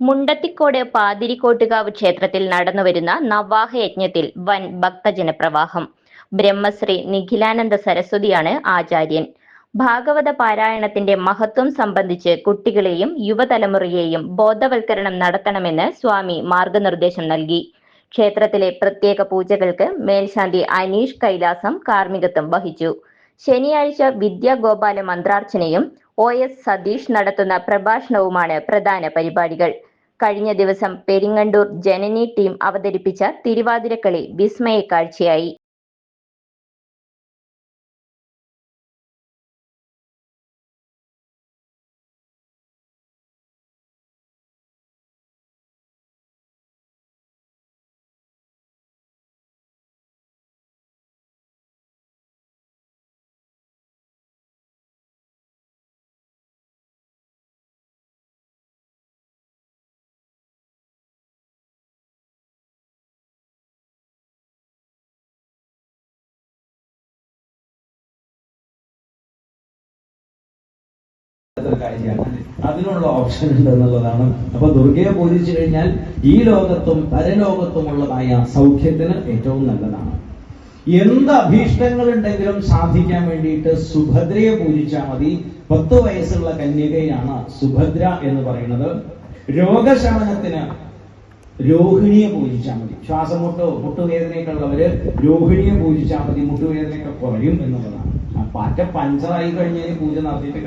മുണ്ടത്തിക്കോട് പാതിരിക്കോട്ടുകാവ് ക്ഷേത്രത്തിൽ നടന്നുവരുന്ന നവാഹ യജ്ഞത്തിൽ വൻ ഭക്തജനപ്രവാഹം. ബ്രഹ്മശ്രീ നിഖിലാനന്ദ സരസ്വതിയാണ് ആചാര്യൻ. ഭാഗവത പാരായണത്തിന്റെ മഹത്വം സംബന്ധിച്ച് കുട്ടികളെയും യുവതലമുറയെയും ബോധവൽക്കരണം നടത്തണമെന്ന് സ്വാമി മാർഗനിർദ്ദേശം നൽകി. ക്ഷേത്രത്തിലെ പ്രത്യേക പൂജകൾക്ക് മേൽശാന്തി അനീഷ് കൈലാസം കാർമ്മികത്വം വഹിച്ചു. ശനിയാഴ്ച വിദ്യാഗോപാല മന്ത്രാർച്ചനയും ഒ എസ് സതീഷ് നടത്തുന്ന പ്രഭാഷണവുമാണ് പ്രധാന പരിപാടികൾ. കഴിഞ്ഞ ദിവസം പെരിങ്ങണ്ടൂർ ജനനി ടീം അവതരിപ്പിച്ച തിരുവാതിരക്കളി വിസ്മയ കാഴ്ചയായി കാര്യമാണ്. അതിനുള്ള ഓപ്ഷൻ ഉണ്ട് എന്നുള്ളതാണ് അപ്പൊ ദുർഗയെ പൂജിച്ചു കഴിഞ്ഞാൽ ഈ ലോകത്തും പരലോകത്തുമുള്ളതായ സൗഖ്യത്തിന് ഏറ്റവും നല്ലതാണ്. എന്ത് അഭീഷ്ടങ്ങൾ ഉണ്ടെങ്കിലും സാധിക്കാൻ വേണ്ടിയിട്ട് സുഭദ്രയെ പൂജിച്ചാൽ മതി. പത്ത് വയസ്സുള്ള കന്യകയാണ് സുഭദ്ര എന്ന് പറയുന്നത്. രോഗശമനത്തിന് രോഹിണിയെ പൂജിച്ചാൽ മതി. ശ്വാസം മുട്ടോ മുട്ടുവേദനയൊക്കെ ഉള്ളവര് രോഹിണിയെ പൂജിച്ചാൽ മതി മുട്ടുവേദനയൊക്കെ കുറയും എന്നുള്ളതാണ്. പാറ്റ പഞ്ചറായി കഴിഞ്ഞാൽ പൂജ നടത്തിയിട്ട്